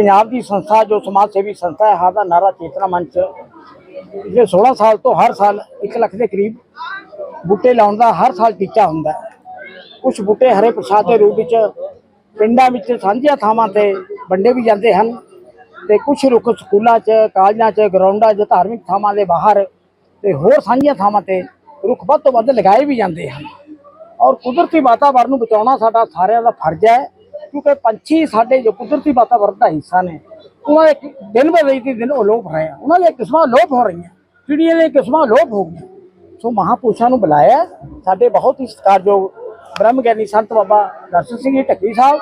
ਪੰਜਾਬ ਦੀ ਸੰਸਥਾ, ਜੋ ਸਮਾਜ ਸੇਵੀ ਸੰਸਥਾ ਹੈ ਹਾਦਾ ਨਾਰਾ ਚੇਤਨਾ ਮੰਚ। ਪਿਛਲੇ 16 ਸਾਲ ਤੋਂ ਹਰ ਸਾਲ 1 ਲੱਖ ਦੇ ਕਰੀਬ ਬੂਟੇ ਲਾਉਣ ਦਾ ਹਰ ਸਾਲ ਟੀਚਾ ਹੁੰਦਾ ਹੈ। ਕੁਝ ਬੂਟੇ ਹਰੇ ਪ੍ਰਸਾਦ ਦੇ ਰੂਪ ਵਿੱਚ ਪਿੰਡਾਂ ਵਿੱਚ ਸਾਂਝੀਆਂ ਥਾਵਾਂ ਤੇ ਵੰਡੇ ਵੀ ਜਾਂਦੇ ਹਨ ਤੇ ਕੁਝ ਰੁੱਖ ਸਕੂਲਾਂ 'ਚ, ਕਾਲਜਾਂ 'ਚ, ਗਰਾਊਂਡਾਂ 'ਚ ਧਾਰਮਿਕ ਥਾਵਾਂ ਦੇ ਬਾਹਰ ਤੇ ਹੋਰ ਸਾਂਝੀਆਂ ਥਾਵਾਂ ਤੇ ਰੁੱਖ ਵੱਧ ਤੋਂ ਵੱਧ ਲਗਾਏ ਵੀ ਜਾਂਦੇ ਹਨ। ਔਰ ਕੁਦਰਤੀ ਵਾਤਾਵਰਣ ਨੂੰ ਬਚਾਉਣਾ ਸਾਡਾ ਸਾਰਿਆਂ ਦਾ ਫਰਜ਼ ਹੈ। ਕਿਉਂਕਿ ਪੰਛੀ ਸਾਡੇ ਜੋ ਕੁਦਰਤੀ ਵਾਤਾਵਰਣ ਦਾ ਹਿੱਸਾ ਨੇ, ਉਹਨਾਂ ਦੇ ਦਿਨ ਬ ਦਿਨ ਦਿਨ ਅਲੋਪ ਰਹੇ ਆ। ਉਹਨਾਂ ਦੀਆਂ ਕਿਸਮਾਂ ਅਲੋਪ ਹੋ ਰਹੀਆਂ, ਚਿੜੀਆਂ ਦੀਆਂ ਕਿਸਮਾਂ ਅਲੋਪ ਹੋ ਗਈਆਂ। ਸੋ ਮਹਾਪੁਰਸ਼ਾਂ ਨੂੰ ਬੁਲਾਇਆ, ਸਾਡੇ ਬਹੁਤ ਹੀ ਸਤਿਕਾਰਯੋਗ ਬ੍ਰਹਮ ਗਿਆਨੀ ਸੰਤ ਬਾਬਾ ਦਰਸ਼ਨ ਸਿੰਘ ਜੀ ਢੱਕੀ ਸਾਹਿਬ,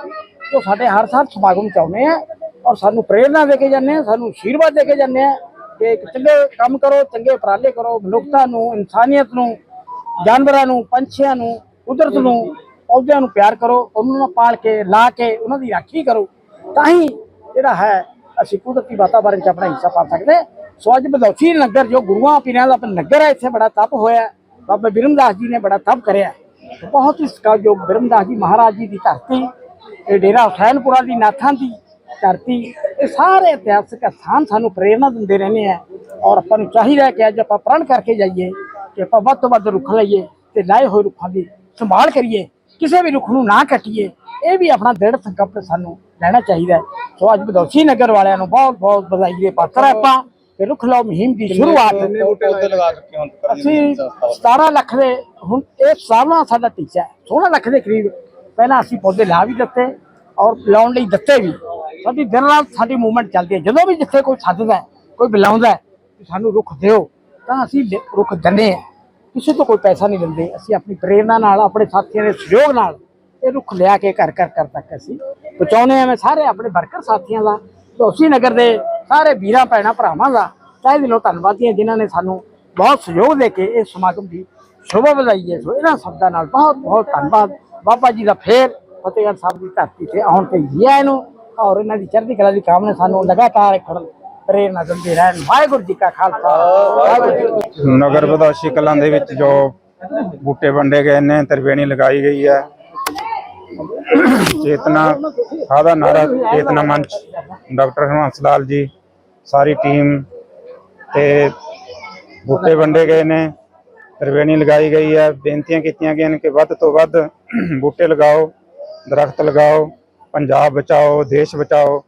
ਜੋ ਸਾਡੇ ਹਰ ਸਾਲ ਸਮਾਗਮ ਚਾਹੁੰਦੇ ਆ ਔਰ ਸਾਨੂੰ ਪ੍ਰੇਰਣਾ ਦੇ ਕੇ ਜਾਂਦੇ ਆ, ਸਾਨੂੰ ਆਸ਼ੀਰਵਾਦ ਦੇ ਕੇ ਜਾਂਦੇ ਆ ਕਿ ਇੱਕ ਚੰਗੇ ਕੰਮ ਕਰੋ, ਚੰਗੇ ਉਪਰਾਲੇ ਕਰੋ, ਮਨੁੱਖਤਾ ਨੂੰ, ਇਨਸਾਨੀਅਤ ਨੂੰ, ਜਾਨਵਰਾਂ ਨੂੰ, ਪੰਛੀਆਂ ਨੂੰ, ਕੁਦਰਤ ਨੂੰ ਪੌਦਿਆਂ ਨੂੰ ਪਿਆਰ ਕਰੋ, ਉਹਨਾਂ ਨੂੰ ਪਾਲ ਕੇ, ਲਾ ਕੇ, ਉਹਨਾਂ ਦੀ ਰਾਖੀ ਕਰੋ, ਤਾਂ ਹੀ ਜਿਹੜਾ ਹੈ, ਅਸੀਂ ਕੁਦਰਤੀ ਵਾਤਾਵਰਣ 'ਚ ਆਪਣਾ ਹਿੱਸਾ ਪਾ ਸਕਦੇ ਹਾਂ। ਸੋ ਅੱਜ ਬਦੌਸ਼ੀ ਨਗਰ, ਜੋ ਗੁਰੂਆਂ ਪੀਰਾਂ ਦਾ ਆਪਣਾ ਨਗਰ ਹੈ, ਇੱਥੇ ਬੜਾ ਤਪ ਹੋਇਆ ਬਾਬਾ ਬਿਰਮਦਾਸ ਜੀ ਨੇ ਬੜਾ ਤਪ ਕਰਿਆ ਬਹੁਤ ਹੀ ਸਤਿਕਾਰਯੋਗ ਬਿਰਮਦਾਸ ਜੀ ਮਹਾਰਾਜ ਜੀ ਦੀ ਧਰਤੀ, ਇਹ ਡੇਰਾ ਹੁਸੈਨਪੁਰਾ ਦੀ, ਨਾਥਾਂ ਦੀ ਧਰਤੀ, ਇਹ ਸਾਰੇ ਇਤਿਹਾਸਕ ਸਥਾਨ ਸਾਨੂੰ ਪ੍ਰੇਰਣਾ ਦਿੰਦੇ ਰਹਿੰਦੇ ਆ ਔਰ ਆਪਾਂ ਨੂੰ ਚਾਹੀਦਾ ਕਿ ਅੱਜ ਆਪਾਂ ਪ੍ਰਣ ਕਰਕੇ ਜਾਈਏ, ਕਿ ਆਪਾਂ ਵੱਧ ਤੋਂ ਵੱਧ ਰੁੱਖ ਲਈਏ ਤੇ ਲਾਏ ਹੋਏ ਰੁੱਖਾਂ ਦੀ ਸੰਭਾਲ ਕਰੀਏ। ਕਿਸੇ ਵੀ ਰੁੱਖ ਨੂੰ ਨਾ ਕੱਟੀਏ ਇਹ ਵੀ ਆਪਣਾ ਦ੍ਰਿੜ ਸੰਕਲਪ ਸਾਨੂੰ ਲੈਣਾ ਚਾਹੀਦਾ। ਸੋ ਅੱਜ ਬਦੌਸ਼ੀ ਨਗਰ ਵਾਲਿਆਂ ਨੂੰ ਬਹੁਤ ਬਹੁਤ ਵਧਾਈ ਦੇ ਪਾਤਰ ਆਪਾਂ। ਤੇ ਰੁੱਖ ਲਾਓ ਮੁਹਿੰਮ ਦੀ ਸ਼ੁਰੂਆਤ। ਅਸੀਂ 17 ਲੱਖ ਦੇ ਹੁਣ ਇਹ ਸਾਲਨਾ ਸਾਡਾ ਟੀਚਾ ਹੈ। 16 ਲੱਖ ਦੇ ਕਰੀਬ ਪਹਿਲਾਂ ਅਸੀਂ ਪੌਦੇ ਲਾ ਵੀ ਦਿੱਤੇ ਔਰ ਲਾਉਣ ਲਈ ਦਿੱਤੇ ਵੀ। ਸਾਡੀ ਦਿਨ ਰਾਤ ਸਾਡੀ ਮੂਵਮੈਂਟ ਚੱਲਦੀ ਹੈ। ਜਦੋਂ ਵੀ ਜਿੱਥੇ ਕੋਈ ਸੱਦਦਾ ਕੋਈ ਬੁਲਾਉਂਦਾ ਸਾਨੂੰ ਰੁੱਖ ਦਿਓ ਤਾਂ ਅਸੀਂ ਰੁੱਖ ਦਿੰਦੇ ਹਾਂ। ਕਿਸੇ ਤੋਂ ਕੋਈ ਪੈਸਾ ਨਹੀਂ ਲੈਂਦੇ ਅਸੀਂ ਆਪਣੀ ਪ੍ਰੇਰਣਾ ਨਾਲ, ਆਪਣੇ ਸਾਥੀਆਂ ਦੇ ਸਹਿਯੋਗ ਨਾਲ ਇਹ ਰੁੱਖ ਲਿਆ ਕੇ ਘਰ ਘਰ ਘਰ ਤੱਕ ਅਸੀਂ ਪਹੁੰਚਾਉਂਦੇ ਹਾਂ। ਮੈਂ ਸਾਰੇ ਆਪਣੇ ਵਰਕਰ ਸਾਥੀਆਂ ਦਾ ਦੋਸੀ ਨਗਰ ਦੇ ਸਾਰੇ ਵੀਰਾਂ, ਭੈਣਾਂ, ਭਰਾਵਾਂ ਦਾ ਤਹਿ ਦਿਲੋਂ ਧੰਨਵਾਦੀ ਹਾਂ ਜਿਨ੍ਹਾਂ ਨੇ ਸਾਨੂੰ ਬਹੁਤ ਸਹਿਯੋਗ ਦੇ ਕੇ ਇਸ ਸਮਾਗਮ ਦੀ ਸ਼ੋਭਾ ਵਧਾਈ ਹੈ। ਸੋ ਇਹਨਾਂ ਸ਼ਬਦਾਂ ਨਾਲ ਬਹੁਤ ਬਹੁਤ ਧੰਨਵਾਦ। ਬਾਬਾ ਜੀ ਦਾ ਫੇਰ ਫਤਿਹਗੜ੍ਹ ਸਾਹਿਬ ਦੀ ਧਰਤੀ ਤੇ ਆਉਣ ਤੇ ਜੀ ਆਇਆਂ ਨੂੰ ਔਰ ਇਹਨਾਂ ਦੀ ਚੜ੍ਹਦੀ ਕਲਾ ਦੀ ਕਾਮਨਾ ਸਾਨੂੰ ਲਗਾਤਾਰ ਖੜਨ ਪ੍ਰੇਰਨਾ ਦਿੰਦੇ ਰਹਿਣ। ਵਾਹਿਗੁਰੂ ਜੀ ਕਾ ਖਾਲਸਾ। ਵਾਹਿਗੁਰੂ ਜੀ ਨਗਰ ਵਿਦਾਸ਼ੀ ਕਲਾਂ ਦੇ ਵਿੱਚ ਜੋ ਬੂਟੇ ਵੰਡੇ ਗਏ ਨੇ, ਤਰਵੇਣੀ ਲਗਾਈ ਗਈ ਹੈ। ਚੇਤਨਾ ਆਦਾ ਨਾਰਾ, ਚੇਤਨਾ ਮੰਚ, ਡਾਕਟਰ ਹਰਮੰਸ ਲਾਲ ਜੀ, ਸਾਰੀ ਟੀਮ ਤੇ ਬੂਟੇ ਵੰਡੇ ਗਏ ਨੇ, ਤਰਵੇਣੀ ਲਗਾਈ ਗਈ ਹੈ। ਬੇਨਤੀਆਂ ਕੀਤੀਆਂ ਗਈਆਂ ਨੇ ਕਿ ਵੱਧ ਤੋਂ ਵੱਧ ਬੂਟੇ ਲਗਾਓ, ਦਰਖਤ ਲਗਾਓ, ਪੰਜਾਬ ਬਚਾਓ, ਦੇਸ਼ ਬਚਾਓ।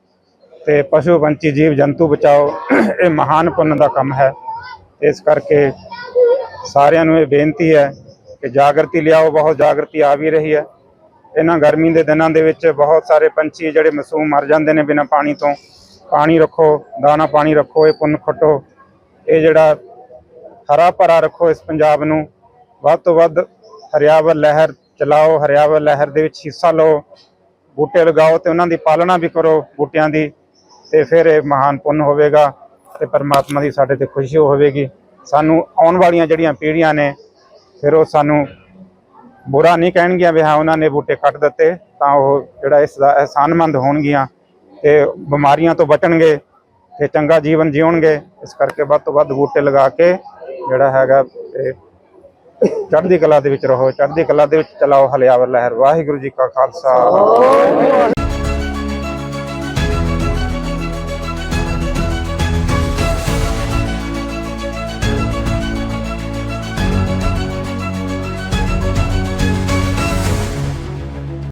ਤੇ ਪਸ਼ੂ ਪੰਛੀ, ਜੀਵ ਜੰਤੂ ਬਚਾਓ, ਇਹ ਮਹਾਨ ਪੁੰਨ ਦਾ ਕੰਮ ਹੈ। ਇਸ ਕਰਕੇ ਸਾਰਿਆਂ ਨੂੰ ਇਹ ਬੇਨਤੀ ਹੈ ਕਿ ਜਾਗਰਤੀ ਲਿਆਓ, ਬਹੁਤ ਜਾਗਰਤੀ ਆ ਵੀ ਰਹੀ ਹੈ। ਇਹਨਾਂ ਗਰਮੀ ਦੇ ਦਿਨਾਂ ਦੇ ਵਿੱਚ ਬਹੁਤ ਸਾਰੇ ਪੰਛੀ ਜਿਹੜੇ ਮਾਸੂਮ ਮਰ ਜਾਂਦੇ ਨੇ ਬਿਨਾਂ ਪਾਣੀ ਤੋਂ। ਪਾਣੀ ਰੱਖੋ, ਦਾਣਾ ਪਾਣੀ ਰੱਖੋ, ਇਹ ਪੁੰਨ ਖੱਟੋ। ਇਹ ਜਿਹੜਾ ਹਰਾ ਭਰਾ ਰੱਖੋ ਇਸ ਪੰਜਾਬ ਨੂੰ, ਵੱਧ ਤੋਂ ਵੱਧ ਹਰਿਆਵਲ ਲਹਿਰ ਚਲਾਓ, ਹਰਿਆਵਲ ਲਹਿਰ ਦੇ ਵਿੱਚ ਹਿੱਸਾ ਲਓ। ਬੂਟੇ ਲਗਾਓ ਤੇ ਉਹਨਾਂ ਦੀ ਪਾਲਣਾ ਵੀ ਕਰੋ, ਬੂਟਿਆਂ ਦੀ। ਤੇ ਫਿਰ ਇਹ ਮਹਾਨ ਪੁੰਨ ਹੋਵੇਗਾ ਤੇ ਪਰਮਾਤਮਾ ਦੀ ਸਾਡੇ ਤੇ ਖੁਸ਼ੀ ਹੋਵੇਗੀ। ਸਾਨੂੰ ਆਉਣ ਵਾਲੀਆਂ ਜਿਹੜੀਆਂ ਪੀੜ੍ਹੀਆਂ ਨੇ, ਫਿਰ ਉਹ ਸਾਨੂੰ ਬੁਰਾ ਨਹੀਂ ਕਹਿਣਗੀਆਂ ਵੀ ਹਾਂ, ਉਹਨਾਂ ਨੇ ਬੂਟੇ ਕੱਟ ਦਿੱਤੇ, ਤਾਂ ਉਹ ਜਿਹੜਾ ਇਸ ਦਾ ਅਹਿਸਾਨਮੰਦ ਹੋਣਗੀਆਂ ਤੇ ਬਿਮਾਰੀਆਂ ਤੋਂ ਬਚਣਗੇ ਤੇ ਚੰਗਾ ਜੀਵਨ ਜਿਉਣਗੇ ਇਸ ਕਰਕੇ ਵੱਧ ਤੋਂ ਵੱਧ ਬੂਟੇ ਲਗਾ ਕੇ ਜਿਹੜਾ ਹੈਗਾ ਤੇ ਚੜ੍ਹਦੀ ਕਲਾ ਦੇ ਵਿੱਚ ਰਹੋ, ਚੜ੍ਹਦੀ ਕਲਾ ਦੇ ਵਿੱਚ ਚਲਾਓ ਹਲਿਆਵਰ ਲਹਿਰ। ਵਾਹਿਗੁਰੂ ਜੀ ਕਾ ਖਾਲਸਾ।